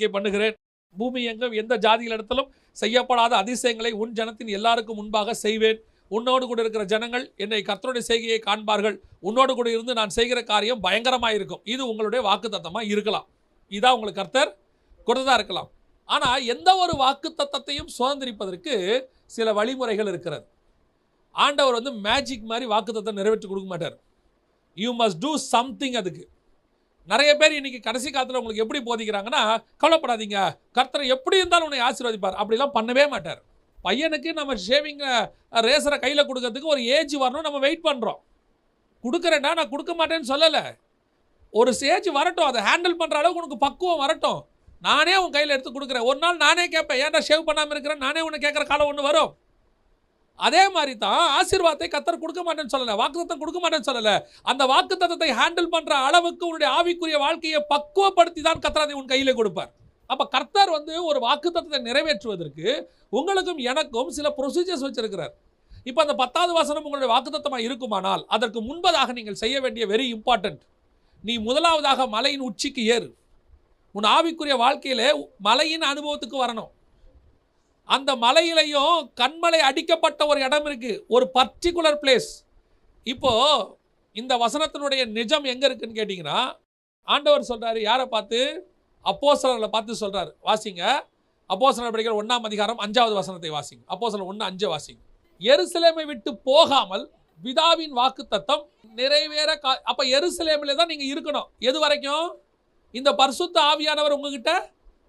உடன்படிக்கை பண்ணுகிறேன். பூமி எங்கும் எந்த ஜாதியில் இடத்திலும் செய்யப்படாத அதிசயங்களை உன் ஜனத்தின் எல்லாருக்கும் முன்பாக செய்வேன். உன்னோடு கூட இருக்கிற ஜனங்கள் என்னை கர்த்தருடைய செய்கையை காண்பார்கள். உன்னோடு கூட இருந்து நான் செய்கிற காரியம் பயங்கரமாக இருக்கும். இது உங்களுடைய வாக்குத்தத்தமாக இருக்கலாம். இதான் உங்களுக்கு கர்த்தர் கொடுத்ததாக இருக்கலாம். ஆனால் எந்த ஒரு வாக்குத்தத்தத்தையும் சுதந்திரிப்பதற்கு சில வழிமுறைகள் இருக்கிறது. ஆண்டவர் வந்து மேஜிக் மாதிரி வாக்குத்தத்தம் நிறைவேற்றி கொடுக்க மாட்டார். யூ மஸ்ட் டூ சம்திங் அதுக்கு. நிறைய பேர் இன்னைக்கு கடைசி காலத்தில் உங்களுக்கு எப்படி போதிக்கிறாங்கன்னா கவலைப்படாதீங்க. கர்த்தரை எப்படி இருந்தாலும் உன்னை ஆசீர்வதிப்பார். அப்படிலாம் பண்ணவே மாட்டார். பையனுக்கு நம்ம ஷேவிங் ரேசரை கையில் கொடுக்கறதுக்கு ஒரு ஏஜ் வரணும் நம்ம வெயிட் பண்ணுறோம் கொடுக்குறேன்னா நான் கொடுக்க மாட்டேன்னு சொல்லலை. ஒரு ஸ்டேஜ் வரட்டும். அதை ஹேண்டில் பண்ணுற அளவுக்கு உனக்கு பக்குவம் வரட்டும். நானே உன் கையில் எடுத்து கொடுக்குறேன். ஒரு நாள் நானே கேட்பேன் ஏன்டா ஷேவ் பண்ணாமல் இருக்கிறேன் நானே உன்னை கேட்குற காலம் ஒன்று வரும். அதே மாதிரி தான் ஆசீர்வாதத்தை கத்தர் கொடுக்க மாட்டேன்னு சொல்லலை வாக்குத்தத்தம் கொடுக்க மாட்டேன்னு சொல்லலை. அந்த வாக்குத்தத்தத்தை ஹேண்டில் பண்ணுற அளவுக்கு உன்னுடைய ஆவிக்குரிய வாழ்க்கையை பக்குவப்படுத்தி தான் கத்தர் அதை உன் கையில் கொடுப்பார். அப்போ கர்த்தர் வந்து ஒரு வாக்குத்தத்தத்தை நிறைவேற்றுவதற்கு உங்களுக்கும் எனக்கும் சில ப்ரொசீஜர்ஸ் வச்சிருக்கிறார். இப்போ அந்த பத்தாவது வசனம் உங்களுடைய வாக்குத்தத்தமாக இருக்குமானால் அதற்கு முன்பதாக நீங்கள் செய்ய வேண்டிய வெரி இம்பார்ட்டன்ட் நீ முதலாவதாக மலையின் உச்சிக்கு ஏறு. உன் ஆவிக்குரிய வாழ்க்கையில் மலையின் அனுபவத்துக்கு வரணும். அந்த மலையிலையும் கண்மலை அடிக்கப்பட்ட ஒரு இடம் இருக்குது ஒரு பர்டிகுலர் பிளேஸ் இப்போது இந்த வசனத்தினுடைய நிஜம் எங்கே இருக்குன்னு கேட்டிங்கன்னா ஆண்டவர் சொல்கிறாரு யாரை பார்த்து? அப்போசலர்களை பார்த்து சொல்கிறார் வாசிங்க. அப்போசலர் படிக்கிற ஒன்றாம் அதிகாரம் அஞ்சாவது வசனத்தை வாசிங்க. அப்போசலர் ஒன்று அஞ்சு வாசிங்க. எருசலேமை விட்டு போகாமல் பிதாவின் வாக்குத்தத்தம் நிறைவேற கா அப்போ எருசலேமில் தான் நீங்கள் இருக்கணும். எது வரைக்கும்? இந்த பரிசுத்த ஆவியானவர் உங்ககிட்ட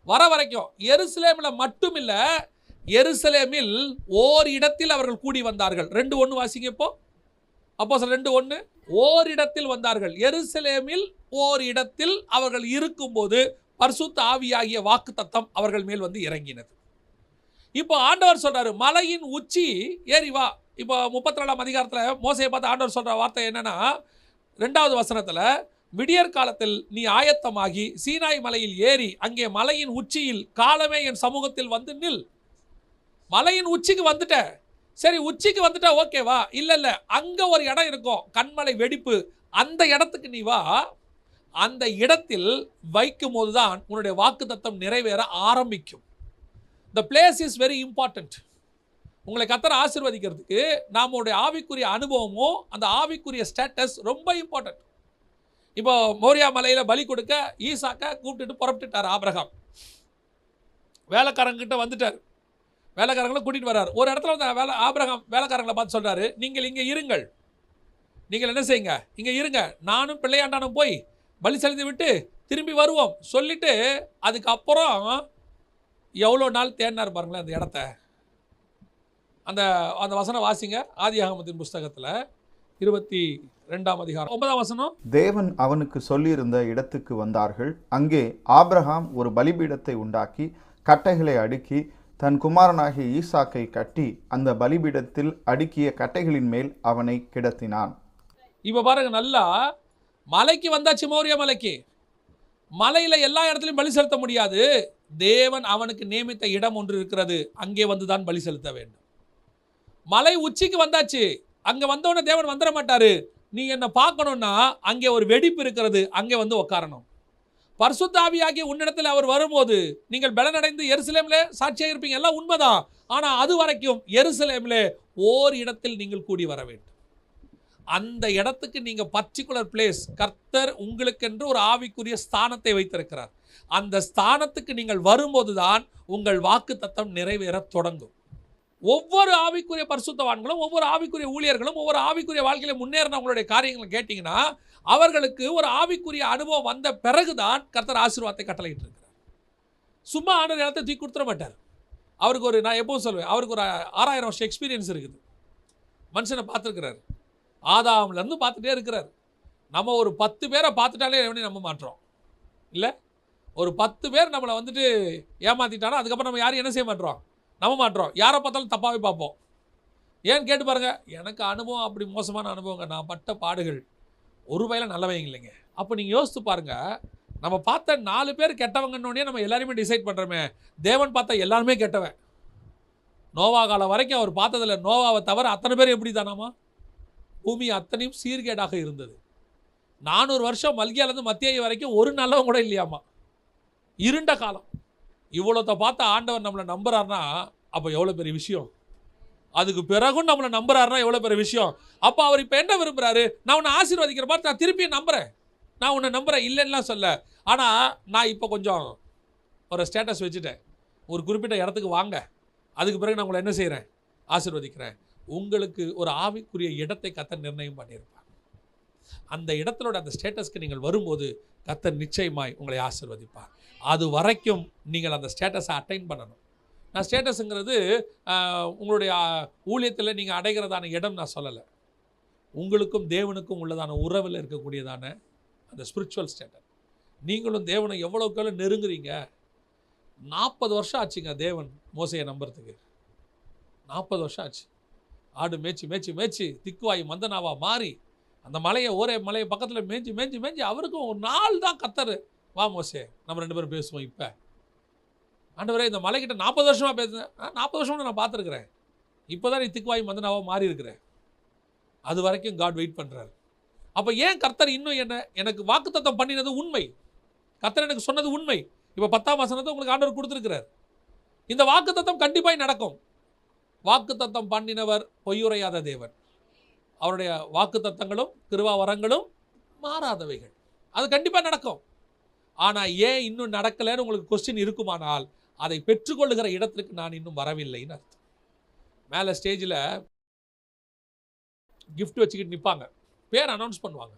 வர வரைக்கும். எருசலேமில் மட்டும் இல்லை எருசலேமில் ஓர் இடத்தில் அவர்கள் கூடி வந்தார்கள். ரெண்டு ஒன்று வாசிங்க இப்போ. அப்போ சார் ரெண்டு ஒன்று ஓர் இடத்தில் வந்தார்கள். எருசலேமில் ஓர் இடத்தில் அவர்கள் இருக்கும்போது பர்சுத்த ஆவியாகிய வாக்கு தத்தம் அவர்கள் மேல் வந்து இறங்கினது. இப்போ ஆண்டவர் சொல்றாரு மலையின் உச்சி ஏறி வா. இப்போ முப்பத்தி ரெண்டாம் அதிகாரத்தில் மோசையை பார்த்து ஆண்டவர் சொல்ற வார்த்தை என்னன்னா ரெண்டாவது வசனத்தில் விடியற் காலத்தில் நீ ஆயத்தமாகி சீனாய் மலையில் ஏறி அங்கே மலையின் உச்சியில் காலமே என் சமூகத்தில் வந்து நில். மலையின் உச்சிக்கு வந்துட்டேன். சரி உச்சிக்கு வந்துட்டா ஓகேவா இல்லை இல்லை அங்கே ஒரு இடம் இருக்கும். கண்மலை வெடிப்பு. அந்த இடத்துக்கு நீ வா. அந்த இடத்தில் வைக்கும் போதுதான் உன்னுடைய வாக்கு தத்தம் நிறைவேற ஆரம்பிக்கும். The place is very important உங்களை கத்தரை ஆசிர்வதிக்கிறதுக்கு நம்மளுடைய ஆவிக்குரிய அனுபவமும் அந்த ஆவிக்குரிய ஸ்டேட்டஸ் ரொம்ப இம்பார்ட்டன்ட் இப்போ மோரியா மலையில் பலி கொடுக்க ஈசாக்க கூப்பிட்டுட்டு புறப்பட்டுட்டார் ஆபிரகாம். வேலைக்காரங்கிட்ட வந்துட்டார். வேலைக்காரங்களை கூட்டிகிட்டு வர்றாரு. ஒரு இடத்துல வந்து வேலை ஆபிரகாம் வேலைக்காரங்களை பார்த்து சொல்கிறாரு நீங்கள் இங்கே இருங்கள். நீங்கள் என்ன செய்யுங்க? இங்கே இருங்க. நானும் பிள்ளையாண்டானும் போய் பலி செலுத்தி விட்டு திரும்பி வருவோம். சொல்லிட்டு அதுக்கப்புறம் எவ்வளோ நாள் தேடினார் பாருங்களேன் அந்த இடத்த. அந்த அந்த வசனம் வாசிங்க. ஆதியாகமத்தின் புஸ்தகத்தில் இருபத்தி ரெண்டாம் அதிகாரம். ஒன்பதாம் வசனம். தேவன் அவனுக்கு சொல்லியிருந்த இடத்துக்கு வந்தார்கள். அங்கே ஆபிரகாம் ஒரு பலிபீடத்தை உண்டாக்கி கட்டைகளை அடுக்கி தன் குமாரனாகிய ஈசாக்கை கட்டி அந்த பலிபீடத்தில் அடுக்கிய கட்டைகளின் மேல் அவனை கிடத்தினான். இப்போ பாருங்க நல்லா மலைக்கு வந்தாச்சு மௌரிய மலைக்கு. மலையில எல்லா இடத்துலையும் பலி செலுத்த முடியாது. தேவன் அவனுக்கு நியமித்த இடம் ஒன்று இருக்கிறது. அங்கே வந்து தான் பலி செலுத்த வேண்டும். மலை உச்சிக்கு வந்தாச்சு. அங்க வந்தவொடனே தேவன் வந்துட மாட்டாரு. நீ என்னை பார்க்கணும்னா அங்கே ஒரு வெடிப்பு இருக்கிறது. அங்கே வந்து உட்காரணும் பரிசுத்தாவியாகிய உன்னிடத்தில் அவர் வரும்போது நீங்கள் பலனடைந்து எருசலேம்ல சாட்சியாக இருப்பீங்க எல்லாம் உண்மைதான். ஆனால் அது வரைக்கும் எருசலேம்ல ஓர் இடத்தில் நீங்கள் கூடி வர வேண்டும். அந்த இடத்துக்கு நீங்கள் பர்டிகுலர் பிளேஸ் கர்த்தர் உங்களுக்கென்று ஒரு ஆவிக்குரிய ஸ்தானத்தை வைத்திருக்கிறார். அந்த ஸ்தானத்துக்கு நீங்கள் வரும்போது தான் உங்கள் வாக்கு தத்தம் நிறைவேற தொடங்கும். ஒவ்வொரு ஆவிக்குரிய பரிசுத்தவான்களும் ஒவ்வொரு ஆவிக்குரிய ஊழியர்களும் ஒவ்வொரு ஆவிக்குரிய வாழ்க்கையில் முன்னேறினவங்களுடைய காரியங்களை கேட்டிங்கன்னா அவர்களுக்கு ஒரு ஆவிக்குரிய அனுபவம் வந்த பிறகுதான் கர்த்தர் ஆசீர்வாதத்தை கட்டளையிட்டு இருக்கிறார் சும்மா ஆண்டவர் இடத்தை தூக்கி கொடுத்துட மாட்டார். அவருக்கு ஒரு நான் எப்பவும் சொல்லுவேன் அவருக்கு ஒரு ஆறாயிரம் வருஷம் எக்ஸ்பீரியன்ஸ் இருக்குது. மனுஷனை பார்த்துருக்கிறார். ஆதாம்லேருந்து பார்த்துட்டே இருக்கிறார். நம்ம ஒரு பத்து பேரை பார்த்துட்டாலே எப்படி நம்ப மாட்டோம். இல்லை? ஒரு பத்து பேர் நம்மளை வந்துட்டு ஏமாற்றிட்டானா அதுக்கப்புறம் நம்ம யாரும் என்ன செய்ய மாட்டோம்? நம்ப மாட்டோம் யாரை பார்த்தாலும் தப்பாகவே பார்ப்போம். ஏன்னு கேட்டு பாருங்கள் எனக்கு அனுபவம் அப்படி மோசமான அனுபவங்க. நான் பட்ட பாடுகள் ஒரு வயல நல்லவங்க இல்லைங்க. அப்போ நீங்கள் யோசித்து பாருங்க நம்ம பார்த்த நாலு பேர் கெட்டவங்கன்னொடனே நம்ம எல்லாருமே டிசைட் பண்ணுறோமே தேவன் பார்த்தா எல்லாருமே கெட்டவன். நோவா காலம் வரைக்கும் அவர் பார்த்ததில் நோவாவை தவிர அத்தனை பேர் எப்படி தானாமா? பூமி அத்தனையும் சீர்கேடாக இருந்தது. நானூறு வருஷம் மல்கியாலேருந்து மத்திய வரைக்கும் ஒரு நல்லவன் கூட இல்லையாமா? இருண்ட காலம். இவ்வளோத்த பார்த்து ஆண்டவர் நம்மளை நம்புறாருன்னா அப்போ எவ்வளோ பெரிய விஷயம்? அதுக்கு பிறகும் நம்மளை நம்புறாருன்னா எவ்வளோ பெரிய விஷயம்? அப்போ அவர் இப்போ என்ன விரும்புகிறாரு நான் உன்னை ஆசீர்வதிக்கிற மாதிரி நான் திருப்பியும் நம்புகிறேன் நான் உன்னை நம்புகிறேன் இல்லைன்னுலாம் சொல்ல. ஆனால் நான் இப்போ கொஞ்சம் ஒரு ஸ்டேட்டஸ் வச்சுட்டேன். ஒரு குறிப்பிட்ட இடத்துக்கு வாங்க. அதுக்கு பிறகு நான் உங்களை என்ன செய்கிறேன் ஆசீர்வதிக்கிறேன். உங்களுக்கு ஒரு ஆவிக்குரிய இடத்தை கத்த நிர்ணயம் பண்ணியிருப்பார். அந்த இடத்திலோட அந்த ஸ்டேட்டஸ்க்கு நீங்கள் வரும்போது கத்த நிச்சயமாய் உங்களை ஆசீர்வதிப்பார். அது வரைக்கும் நீங்கள் அந்த ஸ்டேட்டஸை அட்டைன் பண்ணணும். நான் ஸ்டேட்டஸுங்கிறது உங்களுடைய ஊழியத்தில் நீங்கள் அடைகிறதான இடம் நான் சொல்லலை. உங்களுக்கும் தேவனுக்கும் உள்ளதான உறவில் இருக்கக்கூடியதான அந்த ஸ்பிரிச்சுவல் ஸ்டேட்டஸ் நீங்களும் தேவனை எவ்வளோக்கெவ்வளோ நெருங்குறீங்க. நாற்பது வருஷம் ஆச்சுங்க தேவன் மோசையை நம்புறதுக்கு. நாற்பது வருஷம் ஆச்சு. ஆடு மேய்ச்சி மேய்ச்சி மேய்ச்சி திக்குவாய் மந்தனாவா மாறி அந்த மலையை ஒரே மலையை பக்கத்தில் மேய்ஞ்சி மேய்ஞ்சி மேய்ஞ்சி அவருக்கும் ஒரு நாள் தான் கத்தரு. வா மோசே. நம்ம ரெண்டு பேரும் பேசுவோம் இப்போ. ஆண்டவரே இந்த மலைக்கிட்ட நாற்பது வருஷமாக பேசுனேன் நாற்பது வருஷம் நான் பார்த்துருக்குறேன். இப்போ தான் நீ திக்குவாய் மந்தனாவா மாறி இருக்கிறேன் அது வரைக்கும் காட் வெயிட் பண்ணுறாரு அப்போ ஏன் கர்த்தர் இன்னும் என்ன எனக்கு வாக்குத்தத்தம் பண்ணினது உண்மை? கர்த்தர் எனக்கு சொன்னது உண்மை. இப்போ பத்தாம் வசனத்தை உங்களுக்கு ஆண்டவர் கொடுத்துருக்கிறார். இந்த வாக்குத்தத்தம் கண்டிப்பாக நடக்கும். வாக்குத்தத்தம் பண்ணினவர் பொய்யுரையாத தேவன். அவருடைய வாக்குத்தத்தங்களும் கிருவா வரங்களும் மாறாதவைகள். அது கண்டிப்பாக நடக்கும். ஆனால் ஏன் இன்னும் நடக்கலைன்னு உங்களுக்கு கொஸ்டின் இருக்குமானால் அதை பெற்றுக்கொள்ளுகிற இடத்திற்கு நான் இன்னும் வரவில்லைன்னு அர்த்தம். மேலே ஸ்டேஜில் கிஃப்ட் வச்சுக்கிட்டு நிற்பாங்க பேர் அனௌன்ஸ் பண்ணுவாங்க.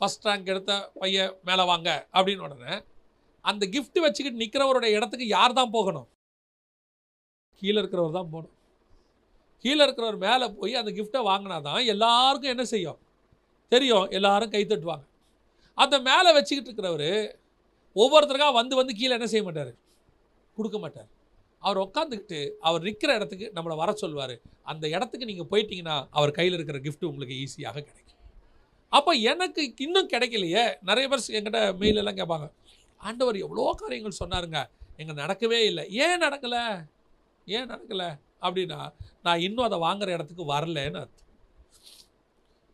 ஃபஸ்ட் ரேங்க் எடுத்த பையன் மேலே வாங்க அப்படின்னு உடனே அந்த கிஃப்ட் வச்சுக்கிட்டு நிற்கிறவருடைய இடத்துக்கு யார் தான் போகணும்? கீழே இருக்கிறவர் தான் போகணும். கீழே இருக்கிறவர் மேலே போய் அந்த கிஃப்ட்டை வாங்கினா தான் எல்லாருக்கும் என்ன செய்யும்? தெரியும். எல்லாரும் கை தட்டுவாங்க. அந்த மேலே வச்சுக்கிட்டு இருக்கிறவர் ஒவ்வொருத்தருக்காக வந்து வந்து கீழே என்ன செய்ய மாட்டார்? கொடுக்க மாட்டார். அவர் உட்காந்துக்கிட்டு அவர் நிற்கிற இடத்துக்கு நம்மளை வர சொல்வார் அந்த இடத்துக்கு நீங்கள் போயிட்டீங்கன்னா அவர் கையில் இருக்கிற கிஃப்ட் உங்களுக்கு ஈஸியாக கிடைக்கும். அப்போ எனக்கு இன்னும் கிடைக்கலையே. நிறைய பேர் என்கிட்ட mail எல்லாம் கேட்பாங்க. ஆண்டவர் எவ்வளோ காரியங்கள் சொன்னாருங்க. எங்கள் நடக்கவே இல்லை. ஏன் நடக்கலை? ஏன் நடக்கலை? அப்படின்னா நான் இன்னும் அதை வாங்குற இடத்துக்கு வரலன்னு அர்த்தம்.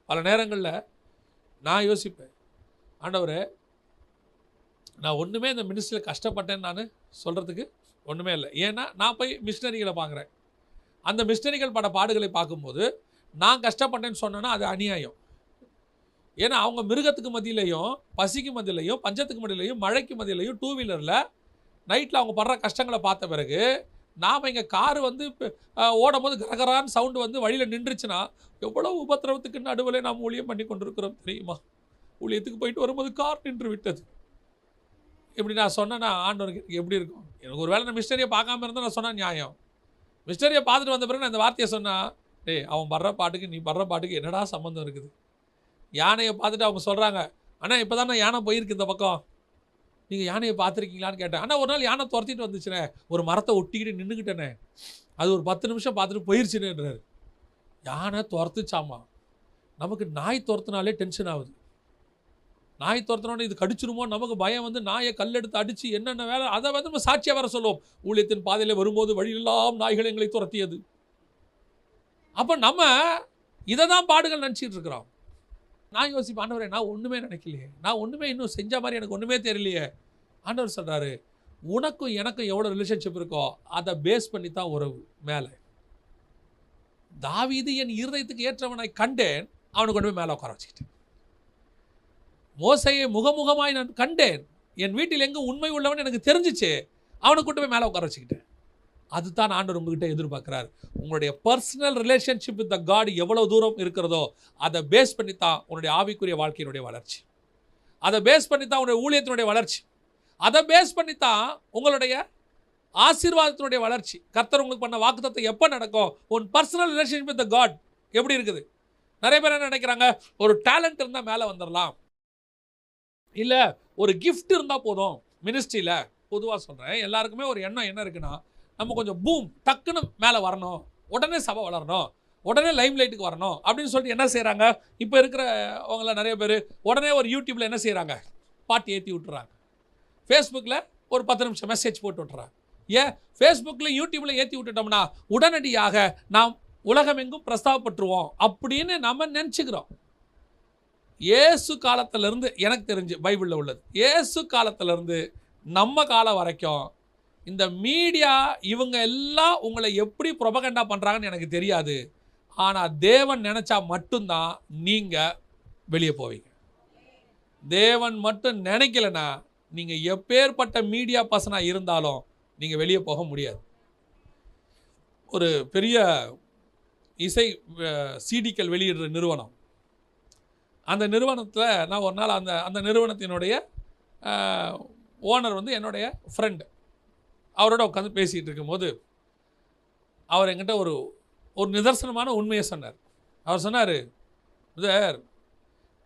பல நேரங்களில் நான் யோசிப்பேன். ஆண்டவர் நான் ஒன்றுமே இந்த மினிஸ்ட்ரியில் கஷ்டப்பட்டேன்னு நான் சொல்கிறதுக்கு ஒன்றுமே இல்லை. ஏன்னா நான் போய் மிஷினரிகளை பார்க்குறேன். அந்த மிஷினரிகள் பட பாடுகளை பார்க்கும்போது நான் கஷ்டப்பட்டேன்னு சொன்னேன்னா அது அநியாயம். ஏன்னா அவங்க மிருகத்துக்கு மத்தியிலையும் பசிக்கு மத்தியிலையும் பஞ்சத்துக்கு மத்தியிலையும் மழைக்கு மத்தியிலையும் டூ வீலரில் நைட்டில் அவங்க படுற கஷ்டங்களை பார்த்த பிறகு நாம் இங்கே காரு வந்து ஓடும் போது கரகரான்னு சவுண்டு வந்து வழியில் நின்றுச்சுன்னா எவ்வளோ உபத்திரவத்துக்கு நடுவில் நாம் ஊழியம் பண்ணி கொண்டிருக்கிறோம் தெரியுமா? ஊழியத்துக்கு போயிட்டு வரும்போது கார் நின்று விட்டது. இப்படி நான் சொன்னேன்னா ஆண்டவருக்கு எப்படி இருக்கும்? எனக்கு ஒரு வேளை நான் மிஸ்டரியை பார்க்காம இருந்தால் நான் சொன்னேன் நியாயம். மிஸ்டரியை பார்த்துட்டு வந்த பிறகு நான் இந்த வார்த்தையை சொன்னால் டேய் அவன் படுற பாட்டுக்கு நீ படுற பாட்டுக்கு என்னடா சம்மந்தம் இருக்குது? யானையை பார்த்துட்டு அவங்க சொல்கிறாங்க அண்ணா இப்போ தானே யானை போயிருக்கு இந்த பக்கம். நீங்கள் யானையை பார்த்துருக்கீங்களான்னு கேட்டேன். ஆனால் ஒரு நாள் யானை துரத்திட்டு வந்துச்சுனே. ஒரு மரத்தை ஒட்டிக்கிட்டு நின்றுக்கிட்டேனே அது ஒரு பத்து நிமிஷம் பார்த்துட்டு போயிருச்சுன்னுன்றாரு யானை துரத்துச்சாமா? நமக்கு நாய் துரத்துனாலே டென்ஷன் ஆகுது. நாய் துரத்தினோட இது கடிச்சிருமோ? நமக்கு பயம் வந்து நாயை கல்லெடுத்து அடித்து என்னென்ன வேலை? அதை வந்து நம்ம சாட்சியாக வர சொல்லுவோம். ஊழியத்தின் பாதையில் வரும்போது வழியெல்லாம் நாய்கள் எங்களை துரத்தியது. அப்போ நம்ம இதை தான் பாடுகள் நினச்சிட்டு இருக்கிறோம். நான் யோசிப்பேன் ஆண்டவரே நான் ஒன்றுமே நினைக்கலையே. நான் ஒன்றுமே இன்னும் செஞ்ச மாதிரி எனக்கு ஒன்றுமே தெரியலையே. ஆண்டவர் சொல்கிறாரு உனக்கும் எனக்கும் எவ்வளோ ரிலேஷன்ஷிப் இருக்கோ அதை பேஸ் பண்ணி தான் உறவு மேலே. தாவீது என் இருதயத்துக்கு ஏற்றவனை கண்டேன் அவனை கொண்டு போய் மேலே உட்கார வச்சுக்கிட்டேன். மோசையை முகமுகமாய் நான் கண்டேன். என் வீட்டில் எங்கே உண்மை உள்ளவன் எனக்கு தெரிஞ்சிச்சு. அவனை கொண்டு போய் மேலே உட்கார வச்சுக்கிட்டேன். அதுதான் ஆண்டவர் உங்ககிட்ட எதிர்பார்க்குறார். உங்களுடைய personal relationship with the God எவ்வளோ தூரம் இருக்கிறதோ அதை பேஸ் பண்ணி தான் உன்னுடைய ஆவிக்குரிய வாழ்க்கையினுடைய வளர்ச்சி. அதை பேஸ் பண்ணி தான் உன்னுடைய ஊழியத்தினுடைய வளர்ச்சி. அதை பேஸ் பண்ணி தான் உங்களுடைய ஆசீர்வாதத்தினுடைய வளர்ச்சி. கர்த்தர் உங்களுக்கு பண்ண வாக்குத்தத்தை எப்போ நடக்கும்? உன் personal relationship with the God எப்படி இருக்குது? நிறைய பேர் என்ன நினைக்கிறாங்க? ஒரு டேலண்ட் இருந்தால் மேலே வந்துடலாம் இல்லை ஒரு கிஃப்ட் இருந்தால் போதும். மினிஸ்ட்ரியில் பொதுவாக சொல்கிறேன் எல்லாருக்குமே ஒரு எண்ணம் என்ன இருக்குன்னா நம்ம கொஞ்சம் பூம் டக்குன்னு மேலே வரணும். உடனே சபை வளரணும். உடனே லைம் லைட்டுக்கு வரணும். அப்படின்னு சொல்லிட்டு என்ன செய்கிறாங்க இப்போ இருக்கிறவங்கள நிறைய பேர் உடனே ஒரு யூடியூப்பில் என்ன செய்கிறாங்க பாட்டு ஏற்றி விட்டுறாங்க. ஃபேஸ்புக்கில் ஒரு பத்து நிமிஷம் மெசேஜ் போட்டு விட்டுறாங்க. ஏன்? ஃபேஸ்புக்கில் யூடியூப்பில் ஏற்றி விட்டுட்டோம்னா உடனடியாக நாம் உலகமெங்கும் பிரஸ்தாபப்பட்டுருவோம் அப்படின்னு நம்ம நினச்சிக்கிறோம். இயேசு காலத்திலேருந்து எனக்கு தெரிஞ்சு பைபிளில் உள்ளது. இயேசு காலத்திலேருந்து நம்ம காலம் வரைக்கும் இந்த மீடியா இவங்க எல்லாம் உங்களை எப்படி ப்ரொபகண்டா பண்ணுறாங்கன்னு எனக்கு தெரியாது. ஆனால் தேவன் நினச்சா மட்டும்தான் நீங்கள் வெளியே போவீங்க. தேவன் மட்டும் நினைக்கலனா நீங்கள் எப்பேற்பட்ட மீடியா பர்சனாக இருந்தாலும் நீங்கள் வெளியே போக முடியாது. ஒரு பெரிய இசை சீடிக்கள் வெளியிடுற நிறுவனம். அந்த நிறுவனத்தில் நான் ஒரு நாள் அந்த அந்த நிறுவனத்தினுடைய ஓனர் வந்து என்னுடைய ஃப்ரெண்டு அவரோட உட்காந்து பேசிகிட்டு இருக்கும்போது அவர் என்கிட்ட ஒரு ஒரு நிதர்சனமான உண்மையை சொன்னார். அவர் சொன்னார் சார்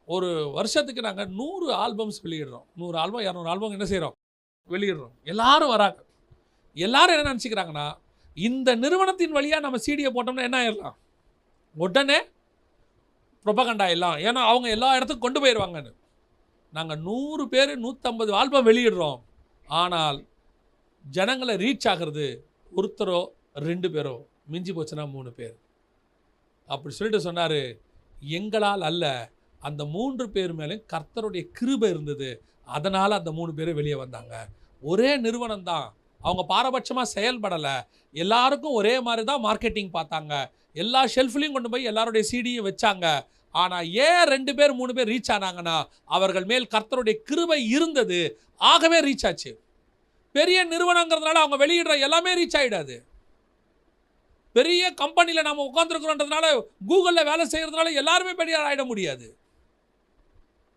ஒரு வருஷத்துக்கு நாங்கள் நூறு ஆல்பம்ஸ் வெளியிடுறோம். நூறு ஆல்பம் இரநூறு ஆல்பம் என்ன செய்கிறோம் வெளியிடுறோம். எல்லாரும் வராங்க. எல்லாரும் என்ன நினச்சிக்கிறாங்கன்னா இந்த நிறுவனத்தின் வழியாக நம்ம சீடியை போட்டோம்னா என்ன ஆயிடலாம் உடனே ப்ரொபகண்டா எல்லாம். ஏன்னா அவங்க எல்லா இடத்துக்கும் கொண்டு போயிடுவாங்கன்னு நாங்கள் நூறு பேர் நூற்றம்பது ஆல்பம் வெளியிடுறோம். ஆனால் ஜனங்களை ரீச் ஆகிறது ஒருத்தரோ ரெண்டு பேரோ மிஞ்சி போச்சுன்னா மூணு பேர். அப்படி சொல்லிட்டு சொன்னார் எங்களால் அல்ல அந்த மூன்று பேர் மேலே கர்த்தருடைய கிருபை இருந்தது. அதனால் அந்த மூணு பேரும் வெளியே வந்தாங்க. ஒரே நிறுவனம் தான். அவங்க பாரபட்சமாக செயல்படலை. எல்லாருக்கும் ஒரே மாதிரி தான் மார்க்கெட்டிங் பார்த்தாங்க. எல்லா ஷெல்ஃப்லையும் கொண்டு போய் எல்லாருடைய சீடியும் வச்சாங்க. ஆனால் ஏன் ரெண்டு பேர் மூணு பேர் ரீச் ஆனாங்கன்னா அவர்கள் மேல் கர்த்தருடைய கிருபை இருந்தது. ஆகவே ரீச் ஆச்சு. பெரிய நிறுவனங்கிறதுனால அவங்க வெளியிடுற எல்லாமே ரீச் ஆகிடாது பெரிய கம்பெனியில் நம்ம உட்காந்துருக்குறோன்றதுனால கூகுளில் வேலை செய்கிறதுனால எல்லாருமே பெரிய ஆகிட முடியாது.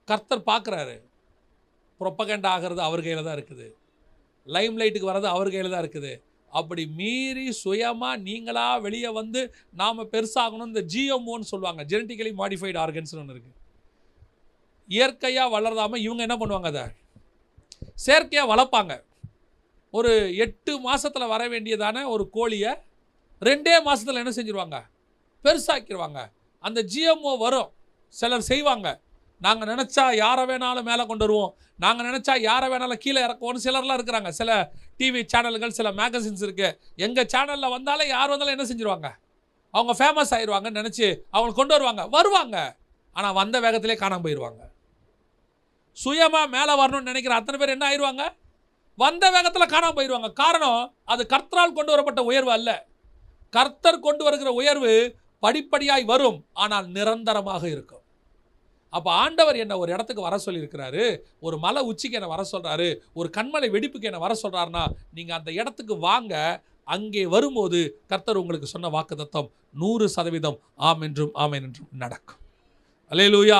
கர்த்தர் பார்க்குறாரு. ப்ரொப்பகண்ட் ஆகிறது அவர் கையில் தான் இருக்குது. லைம் லைட்டுக்கு வர்றது அவர் கையில் தான் இருக்குது. அப்படி மீறி சுயமாக நீங்களாக வெளியே வந்து நாம் பெருசாகணும் இந்த ஜிஎம்ஓன்னு சொல்லுவாங்க. ஜெனட்டிக்கலி மாடிஃபைடு ஆர்கன்ஸ்னு ஒன்று இருக்குது இயற்கையாக வளர்தாமல் இவங்க என்ன பண்ணுவாங்க அதை? செயற்கையாக வளர்ப்பாங்க. ஒரு எட்டு மாதத்தில் வர வேண்டியதான ஒரு கோழியை ரெண்டே மாதத்தில் என்ன செஞ்சுருவாங்க? பெருசாக்கிடுவாங்க அந்த ஜிஎம்ஓ வரும். சிலர் செய்வாங்க. நாங்கள் நினச்சா யாரை வேணாலும் மேலே கொண்டு வருவோம். நாங்கள் நினச்சா யாரை வேணாலும் கீழே இறக்குவோம்னு சிலர்லாம் இருக்கிறாங்க. சில டிவி சேனல்கள் சில மேகசின்ஸ் இருக்குது எங்கள் சேனலில் வந்தாலே யார் வந்தாலும் என்ன செஞ்சுருவாங்க? அவங்க ஃபேமஸ் ஆயிடுவாங்கன்னு நினச்சி அவங்க கொண்டு வருவாங்க. வருவாங்க. ஆனால் வந்த வேகத்திலே காணாமல் போயிடுவாங்க சுயமாக மேலே வரணும்னு நினைக்கிற அத்தனை பேர் என்ன ஆயிடுவாங்க வந்த வேகத்தில் காணாமல் போயிடுவாங்க காரணம் அது கர்த்தரால் கொண்டு வரப்பட்ட உயர்வு அல்ல. கர்த்தர் கொண்டு வருகிற உயர்வு படிப்படியாய் வரும். ஆனால் நிரந்தரமாக இருக்கும். அப்போ ஆண்டவர் என்னை ஒரு இடத்துக்கு வர சொல்லியிருக்கிறாரு. ஒரு மலை உச்சிக்கு என்ன வர சொல்கிறாரு ஒரு கண்மலை வெடிப்புக்கு என்ன வர சொல்கிறாருன்னா நீங்கள் அந்த இடத்துக்கு வாங்க. அங்கே வரும்போது கர்த்தர் உங்களுக்கு சொன்ன வாக்குதத்தம் நூறு சதவீதம் ஆம் என்றும் ஆமென் என்றும் நடக்கும். அலேலூயா